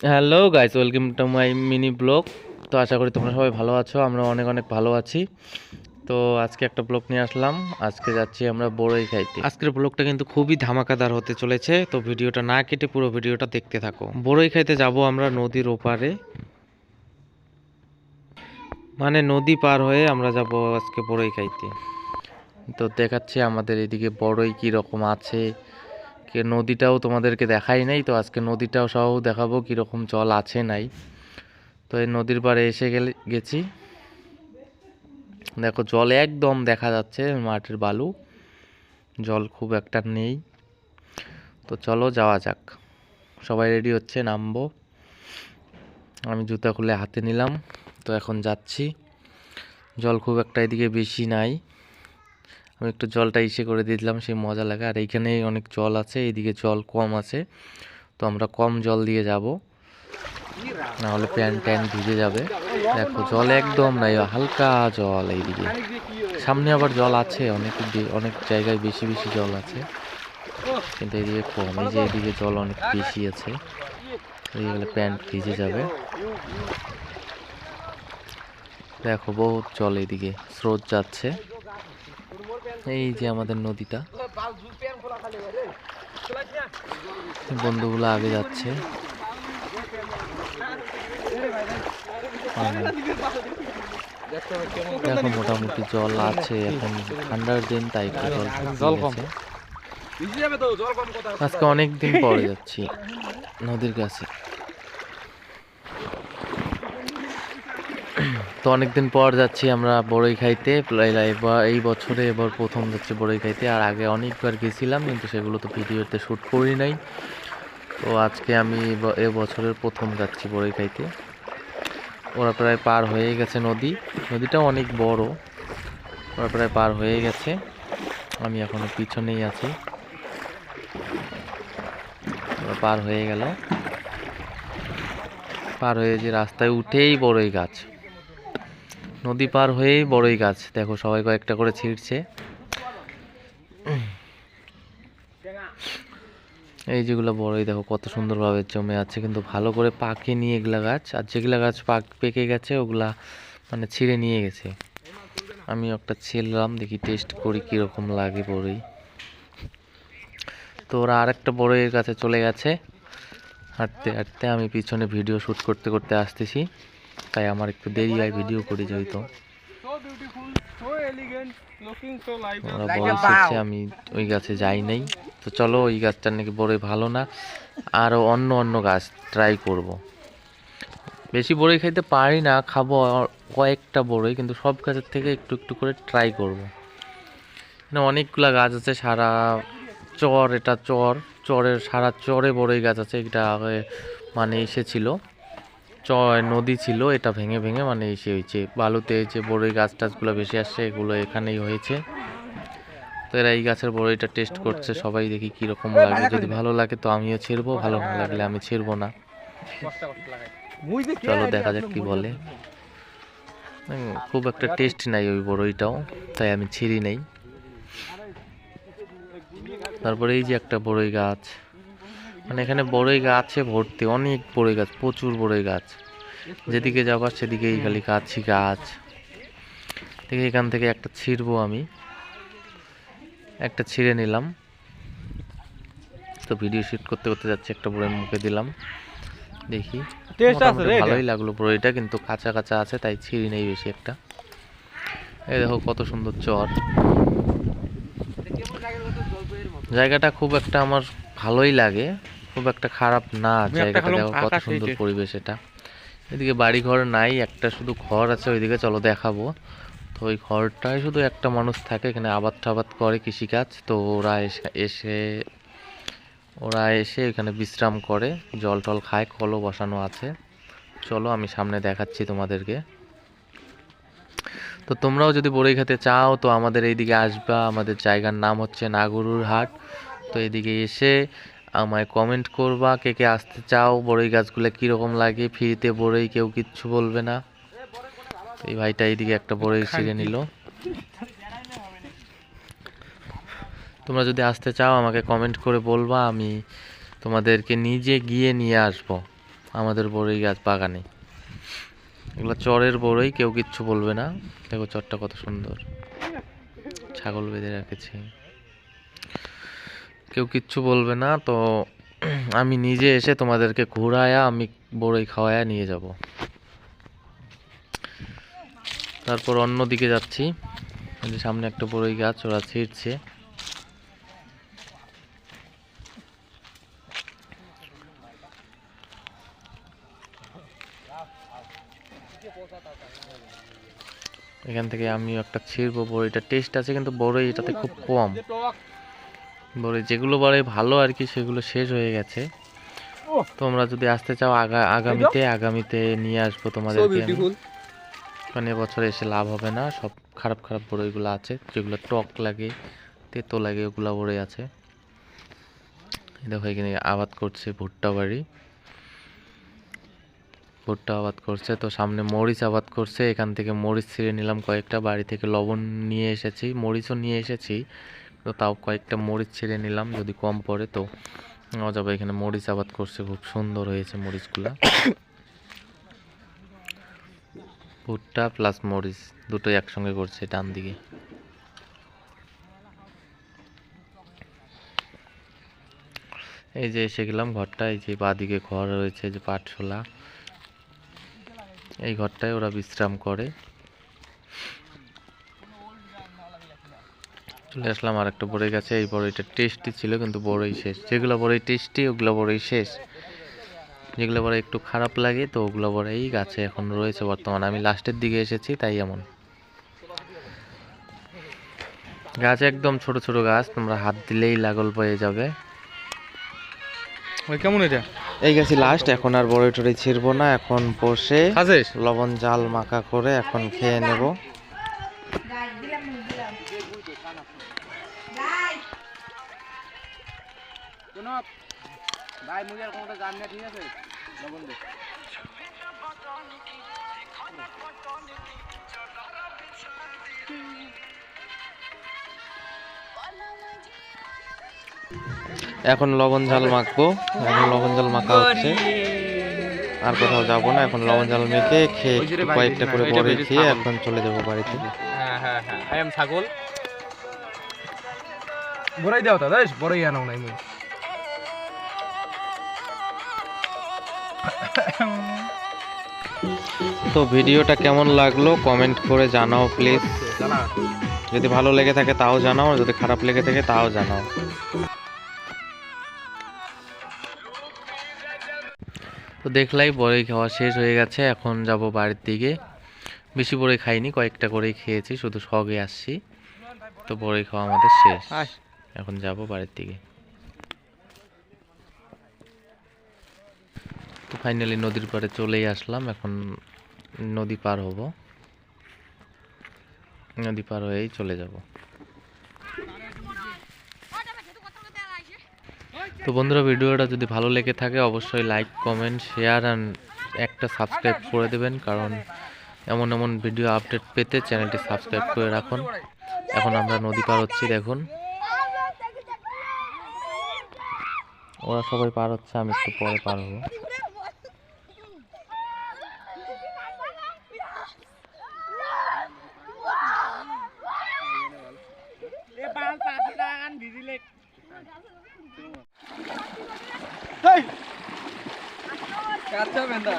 Hello guys welcome to my mini vlog তো আশা করি তোমরা সবাই ভালো আছো আমরা অনেক অনেক ভালো আছি। তো আজকে একটা ব্লগ নিয়ে আসলাম আজকে যাচ্ছি আমরা বড়ই খাইতে। আজকের ব্লগটা কিন্তু খুবই ধামাকাদার হতে চলেছে তো ভিডিওটা না কেটে পুরো ভিডিওটা দেখতে থাকো। বড়ই খাইতে যাব আমরা নদীর ওপারে। মানে নদী পার হয়ে আমরা যাব আজকে বড়ই খাইতে। তো দেখাচ্ছি আমাদের এদিকে বড়ই কি রকম আছে। কে নদীটাও তোমাদেরকে দেখাই নাই, তো আজকে নদীটাও সহ দেখাবো কীরকম জল আছে নাই। তো এই নদীর পাড়ে এসে গেলে, গেছি। দেখো জল একদম দেখা যাচ্ছে মাটির বালু, জল খুব একটা নেই। তো চলো যাওয়া যাক। সবাই রেডি হচ্ছে, নামবো। আমি জুতা খুলে হাতে নিলাম, তো এখন যাচ্ছি। জল খুব একটা এদিকে বেশি নাই। আমি একটু জলটা ইসে করে দিয়েছিলাম সেই মজা লাগে। আর এইখানে অনেক জল আছে, এইদিকে জল কম আছে। তো আমরা কম জল দিয়ে যাব। নাহলে প্যান্ট ট্যান ভিজে যাবে। দেখো, জল একদম নাই, হালকা জল এইদিকে। সামনে আবার জল আছে, অনেক অনেক জায়গায় বেশি বেশি জল আছে। কিন্তু এইদিকে কম, এই যে এইদিকে জল অনেক বেশি আছে। গেলে প্যান্ট ভিজে যাবে। দেখো, বহুত জল এইদিকে, স্রোত যাচ্ছে। এই যে আমাদের নদীটা। বন্ধুগুলো আগে যাচ্ছে। আর দেখো মোটামুটি জল আছে এখন ঠান্ডার দিন তাই জল কম। আজকে অনেক দিন পরে যাচ্ছি নদীর কাছে। তো অনেকদিন পর যাচ্ছি আমরা বড়ই খাইতে। এই বছরে এবার প্রথম যাচ্ছি বড়ই খাইতে। আর আগে অনেকবার গেছিলাম, কিন্তু সেগুলো তো ভিডিওতে শ্যুট করি নাই। তো আজকে আমি এ বছরের প্রথম যাচ্ছি বড়ই খাইতে। ওরা প্রায় পার হয়ে গেছে নদী। নদীটা অনেক বড়। ওরা প্রায় পার হয়ে গেছে। আমি এখনও পিছনেই আছি। ওরা পার হয়ে গেল। পার হয়ে যে রাস্তায় উঠেই বড়ই গাছ। নদী পার হয়েই বড়ই গাছ। দেখো সবাই কয়েকটা করে ছিঁড়ছে। এই যেগুলো বড়ই, দেখো কত সুন্দরভাবে জমে আছে। কিন্তু ভালো করে পাকে নিয়ে এগুলা গাছ। আর যেগুলা গাছ পাক, পেকে গেছে, ওগুলা মানে ছিঁড়ে নিয়ে গেছে। আমি একটা ছিললাম দেখি টেস্ট করি কীরকম লাগে বড়ই। তো ওরা আরেকটা বড়ইয়ের কাছে চলে গেছে। হাঁটতে হাঁটতে আমি পিছনে ভিডিও শ্যুট করতে করতে আসতেছি। তাই আমার একটু দেরি হয় ভিডিও করি যেহেতু. ওরা আমি ওই গাছে যাই নাই তো চলো ওই গাছটার নাকি বড়ই ভালো না আরও অন্য অন্য গাছ ট্রাই করব। বেশি বড়ই খাইতে পারি না খাব কয়েকটা বড়ই কিন্তু সব গাছের থেকে একটু একটু করে ট্রাই করব। মানে অনেকগুলা গাছ আছে সারা চর এটা চর চরের সারা চরে বড়ই গাছ আছে এটা মানে এসেছিল নদী ছিল, এটা ভেঙে ভেঙে মানে এসে হয়েছে বালুতে যে বড়ই গাছ টাছগুলো বেশি আসছে, এগুলো এখানেই হয়েছে। তো এরা এই গাছের বড়ইটা টেস্ট করছে, সবাই দেখি কীরকম লাগে। যদি ভালো লাগে তো আমিও ছেড়বো, ভালো না লাগলে আমি ছেড়বো না। চলো দেখা যাক কি বলে। খুব একটা টেস্ট নাই ওই বড়ইটাও, তাই আমি ছিঁড়ি নাই। তারপরে এই যে একটা বড়ই গাছ। মানে এখানে বড়ই গাছে ভর্তি অনেক বড়ই গাছ প্রচুর বড়ই গাছ। যেদিকে যাবার সেদিকেই খালি গাছই গাছ। দেখি এখান থেকে একটা ছিঁড়বো আমি। একটা ছিঁড়ে নিলাম। তো ভিডিও শুট করতে করতে যাচ্ছে একটা বড়ের মুখে দিলাম। দেখি? ভালোই লাগল বড়ইটা কিন্তু কাঁচা কাঁচা আছে তাই ছিঁড়ি নেই বেশি একটা। এই দেখো কত সুন্দর চর। জায়গাটা খুব একটা আমার ভালোই লাগে। খুব একটা খারাপ না জায়গাটা দেখো কত সুন্দর পরিবেশ এটা। এদিকে বাড়ি ঘর নাই একটা শুধু ঘর আছে ওইদিকে চলো দেখাবো। তো ওই ঘরটায় শুধু একটা মানুষ থাকে এখানে আবাদ টাবাদ করে কৃষিকাজ। তো ওরা এসে এসে ওরা এসে এখানে বিশ্রাম করে জল টল খায় কলও বসানো আছে। চলো আমি সামনে দেখাচ্ছি তোমাদেরকে। তো তোমরাও যদি বড়ই খেতে চাও তো আমাদের এইদিকে আসবা। আমাদের জায়গার নাম হচ্ছে নাগরুর হাট তো এদিকে এসে আমায় কমেন্ট করবা কে কে আসতে চাও বড়ই গাছগুলো কীরকম লাগে ফ্রিতে বড়ই কেউ কিচ্ছু বলবে না। এই ভাইটা এইদিকে একটা বড়ই ছিঁড়ে নিল। তোমরা যদি আসতে চাও আমাকে কমেন্ট করে বলবা আমি তোমাদেরকে নিজে গিয়ে নিয়ে আসব আমাদের বড়ই গাছ বাগানে। এগুলো চরের বড়ই কেউ কিচ্ছু বলবে না। দেখো চরটা কত সুন্দর। ছাগল বেঁধে রেখেছে। কেউ কিচ্ছু বলবে না, তো আমি নিজে এসে তোমাদেরকে ঘোরায়া, আমি বড়ই খাওয়ায়া নিয়ে যাব। তারপর অন্য দিকে যাচ্ছি। যে সামনে একটা বড়ই গাছ, ওরা ছিঁড়ছে। এখান থেকে আমি একটা ছিঁড়বো বড়িটা টেস্ট আছে, কিন্তু বড়ই এটাতে খুব কম। বড়ি যেগুলো বড়ই ভালো আর কি সেগুলো শেষ হয়ে গেছে। তোমরা যদি আসতে চাও আগা আগামীতে আগামীতে নিয়ে আসব তোমাদেরকে মানে এবছর এসে লাভ হবে না সব খারাপ খারাপ বড়ইগুলো আছে যেগুলো টক লাগে তেতো লাগে ওগুলো বড়ই আছে। দেখো এখানে আবাদ করছে ভুট্টা বাড়ি। ভুট্টা আবাদ করছে তো সামনে মরিচ আবাদ করছে। এখান থেকে মরিচ ছিঁড়ে নিলাম কয়েকটা বাড়ি থেকে লবণ নিয়ে এসেছি মরিচও নিয়ে এসেছি। তো তাও কয়েকটা মরিচ ছেড়ে নিলাম, যদি কম পড়ে তো যাবে এখানে মরিচ আবাদ করছে, খুব সুন্দর হয়েছে মরিচগুলা। ভুট্টা প্লাস মরিচ দুটোই একসঙ্গে করছে ডান দিকে। এই যে এসে গেলাম ঘরটা, এই যে বাদিকে ঘর রয়েছে যে পাঠশালা। এই ঘরটায় ওরা বিশ্রাম করে। চলে আসলাম আর একটা বড়ই গাছে এই বড়ইটা টেস্টি ছিল কিন্তু বড়ই শেষ। যেগুলো বড়ই টেস্টি ওগুলো বড়ই শেষ। যেগুলো বড় একটু খারাপ লাগে তো ওগুলো বড় এই গাছে এখন রয়েছে বর্তমানে। আমি লাস্টের দিকে এসেছি তাই এমন। গাছ একদম ছোট ছোট গাছ তোমরা হাত দিলেই লাগল পেয়ে যাবে। ওই কেমন এটা? এই গাছি লাস্ট এখন আর বড়ই টড়ই ছিড়বো না। এখন বসে লবণ জাল মাখা করে এখন খেয়ে নেব। ভাই মুই আর কোনটা জানি না ঠিক আছে? লবণ দে। এখন লবণ ঝাল মাখবো। এখন লবণ জাল মাখা হচ্ছে। আর কোথাও যাব না এখন লবণ জাল মেখে খেয়ে কয়েকটা করে বড়ি খেয়ে এখন চলে যাব বাড়িতে। হ্যাঁ হ্যাঁ হ্যাঁ। আই এম ছাগল। বড়াই দাও তা দেশ বড়াই আনাও নাই মুই তো ভিডিওটা কেমন লাগল কমেন্ট করে জানাও প্লিজ। যদি ভালো লেগে থাকে তাও জানাও যদি খারাপ লেগে থাকে তাও জানাও। তো দেখলাই বড়ই খাওয়া শেষ হয়ে গেছে এখন যাব বাড়ির দিকে। বেশি বড়ই খাইনি কয়েকটা করেই খেয়েছি শুধু শখে আসছি। তো বড়ই খাওয়া আমাদের শেষ। এখন যাব বাড়ির দিকে। তো ফাইনালি নদীর পাড়ে চলেই আসলাম, এখন নদী পার হব। নদী পার হয়েই চলে যাব। তো বন্ধুরা, ভিডিওটা যদি ভালো লেগে থাকে, অবশ্যই লাইক কমেন্ট শেয়ার অ্যান্ড একটা সাবস্ক্রাইব করে দেবেন, কারণ এমন এমন ভিডিও আপডেট পেতে চ্যানেলটি সাবস্ক্রাইব করে রাখুন। এখন আমরা নদী পার হচ্ছি, দেখুন। ওরা সবাই পার হচ্ছে আমি একটু পরে পার হব। বেন্দা